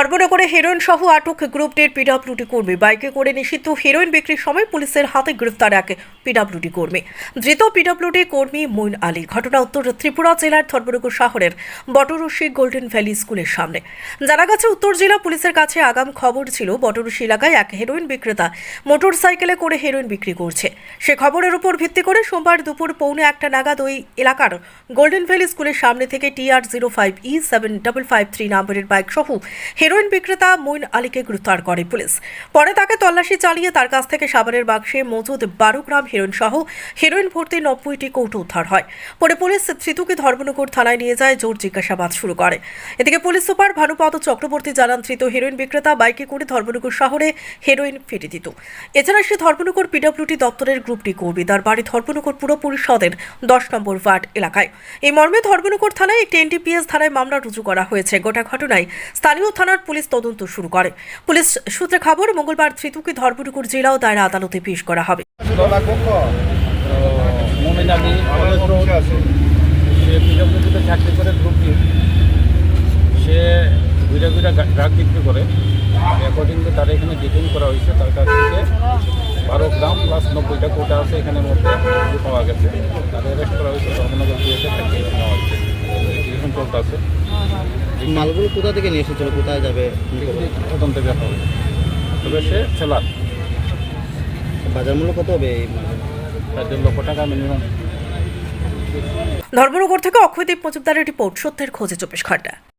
ধর্মনগরে heroin সহ আটক গ্রুপটির PWD কর্মী। বাইকে করে নিষিদ্ধ হেরোইন বিক্রির সময় পুলিশের হাতে গ্রেফতার এক পিডাব্লিউডি কর্মী। ধৃত পিডাব্লিউডি কর্মী মইন আলী। ঘটনা উত্তর ত্রিপুরা জেলার ধর্মনগর শহরের বটরশি গোল্ডেন ভ্যালি স্কুলের সামনে। জানা গেছে, উত্তর জেলা পুলিশের কাছে আগাম খবর ছিল, বটরশি এলাকায় এক হেরোইন বিক্রেতা মোটর সাইকেলে করে হেরোইন বিক্রি করছে। সে খবরের উপর ভিত্তি করে সোমবার দুপুর পৌনে একটা নাগাদ ওই এলাকার গোল্ডেন ভ্যালি স্কুলের সামনে থেকে TR zero five E seven double five three নাম্বারের বাইক সহ হেরোইন বিক্রেতা মইন আলীকে গ্রেফতার করে পুলিশ। পরে তাকে তল্লাশি চালিয়ে তার কাছ থেকে সাবানের বাক্সে মজুদ বারো গ্রাম হেরোইন সহ হেরোইন ভর্তি নব্বইটি কৌটো উদ্ধার হয়। পরে পুলিশ ধৃতকে ধর্মনগর থানায় নিয়ে যায়, জোর জিজ্ঞাসাবাদ শুরু করে। এদিকে পুলিশ সুপার ভানুপদ চক্রবর্তী জানান, ধৃত হেরোইন বিক্রেতা বাইকে করে ধর্মনগর শহরে হেরোইন ফেটে দিত। এছাড়া সে ধর্মনগর পিডব্লিউটি দপ্তরের গ্রুপটি কর্মী তার বাড়ি ধর্মনগর পুর পরিষদের দশ নম্বর ওয়ার্ড এলাকায়। এই মর্মে ধর্মনগর থানায় একটি এনটিপিএস ধারায় মামলা রুজু করা হয়েছে। গোটা ঘটনায় স্থানীয় থানার পুলিশ তদন্ত শুরু করে। পুলিশ সূত্রে খবর, মঙ্গলবার ধৃতকে ধর্মনগর জেলা ও দায়রা আদালতে পেশ করা হবে। চাকরি করে সে ঘুরে ঘুরে ড্রাগ বিক্রি করে। অ্যাকর্ডিংলি তার এখানে ডিটেইন করা হয়েছে, তার কাছ থেকে বারো গ্রাম প্লাস নব্বইটা কোটা আছে এখানের মধ্যে পাওয়া গেছে। তাদের অ্যারেস্ট করা হয়েছে ধর্মনগর দিয়েছে তাকে নেওয়া হয়েছে এখন আছে। মালগুলো কোথা থেকে নিয়ে এসেছিল? কোথায় যাবে? প্রথম থেকে হবে। তবে সে সেলার বাজার মূল্য কত হবে এই মালের? লক্ষ টাকা মিনিমাম ধর্মনগর থেকে অক্ষয়দীপ মজুমদারের রিপোর্ট সত্যের খোঁজে চব্বিশ ঘণ্টা।